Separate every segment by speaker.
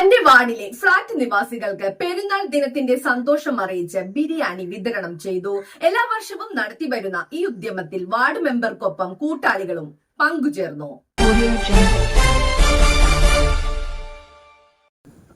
Speaker 1: തന്റെ വാർഡിലെ ഫ്ളാറ്റ് നിവാസികൾക്ക് പെരുന്നാൾ ദിനത്തിന്റെ സന്തോഷം അറിയിച്ച് ബിരിയാണി വിതരണം ചെയ്തു. എല്ലാ വർഷവും നടത്തിവരുന്ന ഈ ഉദ്യമത്തിൽ വാർഡ് മെമ്പർക്കൊപ്പം കൂട്ടാളികളും പങ്കുചേർന്നു.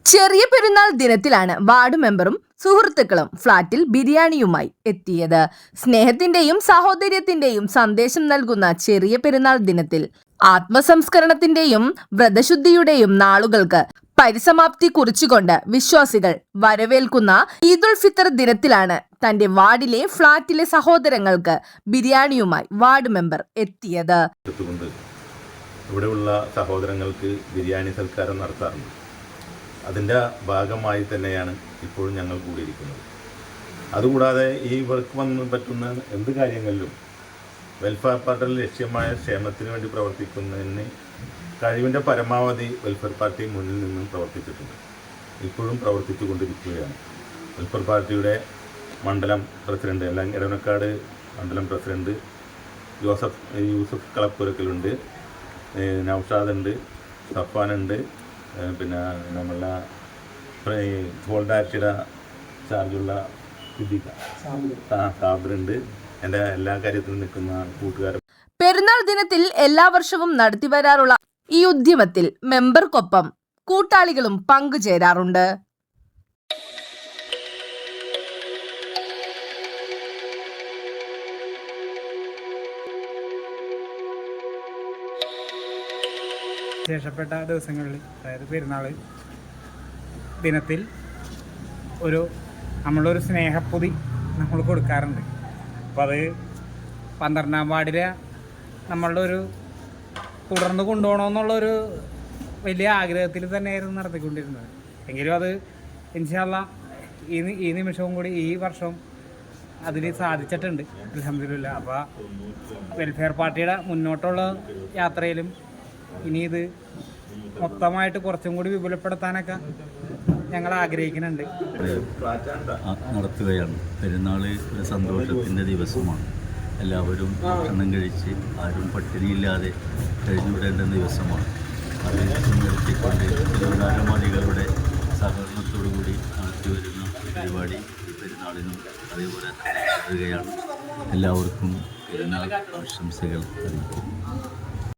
Speaker 1: ചെറിയ പെരുന്നാൾ ദിനത്തിലാണ് വാർഡ് മെമ്പറും സുഹൃത്തുക്കളും ഫ്ളാറ്റിൽ ബിരിയാണിയുമായി എത്തിയത്. സ്നേഹത്തിന്റെയും സഹോദര്യത്തിന്റെയും സന്ദേശം നൽകുന്ന ചെറിയ പെരുന്നാൾ ദിനത്തിൽ ആത്മസംസ്കരണത്തിന്റെയും വ്രതശുദ്ധിയുടെയും നാളുകൾക്ക് പരിസമാപ്തി കുറിച്ചുകൊണ്ട് വിശ്വാസികൾ വരവേൽക്കുന്ന ഈദുൽ ഫിത്തർ ദിനത്തിലാണ് തന്റെ വാർഡിലെ ഫ്ളാറ്റിലെ സഹോദരങ്ങൾക്ക് ബിരിയാണിയുമായി വാർഡ് മെമ്പർ എത്തിയത്.
Speaker 2: ഇവിടെയുള്ള സഹോദരങ്ങൾക്ക് ബിരിയാണി സൽക്കാരം നടത്താറുണ്ട്. അതിന്റെ ഭാഗമായി തന്നെയാണ് ഇപ്പോഴും ഞങ്ങൾ കൂടിയിരിക്കുന്നത്. അതുകൂടാതെ ഈ ഇവർക്ക് വന്ന് പറ്റുന്ന എന്ത് കാര്യങ്ങളിലും വെൽഫെയർ പാർട്ടിൽ ലക്ഷ്യമായ ക്ഷേമത്തിന് വേണ്ടി പ്രവർത്തിക്കുന്നതിന് കഴിവിന്റെ പരമാവധി വെൽഫെയർ പാർട്ടി മുന്നിൽ നിന്നും പ്രവർത്തിച്ചിട്ടുണ്ട്. ഇപ്പോഴും പ്രവർത്തിച്ചു കൊണ്ടിരിക്കുകയാണ് വെൽഫെയർ പാർട്ടിയുടെ മണ്ഡലം പ്രസിഡന്റ് എല്ലാം എടവനക്കാട് മണ്ഡലം പ്രസിഡന്റ് ജോസഫ് യൂസഫ് കളപ്പുരക്കലുണ്ട് നൌഷാദ് ഉണ്ട് സഫാനുണ്ട്. പിന്നെ നമ്മളെ ഗോൾഡാക്ഷിയുടെ ചാർജുള്ള സിദ്ദിഖ. സാബറുണ്ട് എന്റെ എല്ലാ കാര്യത്തിലും നിൽക്കുന്ന കൂട്ടുകാരും.
Speaker 1: പെരുന്നാൾ ദിനത്തിൽ എല്ലാ വർഷവും നടത്തിവരാറുള്ള ഈ ഉദ്യമത്തിൽ മെമ്പർക്കൊപ്പം കൂട്ടാളികളും പങ്കുചേരാറുണ്ട്.
Speaker 3: ശേഷപ്പെട്ട ദിവസങ്ങളിൽ അതായത് പെരുന്നാൾ ദിനത്തിൽ ഒരു നമ്മളൊരു സ്നേഹപ്പൊതി നമ്മൾ കൊടുക്കാറുണ്ട്. അപ്പോൾ അത് പന്ത്രണ്ടാം വാർഡിലെ നമ്മളുടെ ഒരു തുടർന്ന് കൊണ്ടുപോകണമെന്നുള്ള ഒരു വലിയ ആഗ്രഹത്തിൽ തന്നെയായിരുന്നു നടത്തിക്കൊണ്ടിരുന്നത്. എങ്കിലും അത് ഇൻഷാല്ല ഈ ഈ നിമിഷവും കൂടി ഈ വർഷം അതിന് സാധിച്ചിട്ടുണ്ട്. അലഹമില്ല അപ്പോൾ വെൽഫെയർ പാർട്ടിയുടെ മുന്നോട്ടുള്ള യാത്രയിലും ഇനി ഇത് മൊത്തമായിട്ട് കുറച്ചും കൂടി വിപുലപ്പെടുത്താനൊക്കെ ഞങ്ങൾ ആഗ്രഹിക്കുന്നുണ്ട്.
Speaker 4: നടത്തുകയാണ്. പെരുന്നാൾ സന്തോഷത്തിന്റെ ദിവസമാണ്. എല്ലാവരും ഭക്ഷണം കഴിച്ച് ആരും പട്ടിണിയില്ലാതെ കഴിഞ്ഞുവിടേണ്ട ദിവസമാണ്. അത് മുൻനിർത്തിക്കൊണ്ട് തിരുവനാരമാളികളുടെ സഹകരണത്തോടുകൂടി നടത്തി വരുന്ന പരിപാടി ഈ പെരുന്നാളിനും അതേപോലെ തന്നെ തുടരുകയാണ് എല്ലാവർക്കും പെരുന്നാൾ ആശംസകൾ അറിയിക്കുന്നു.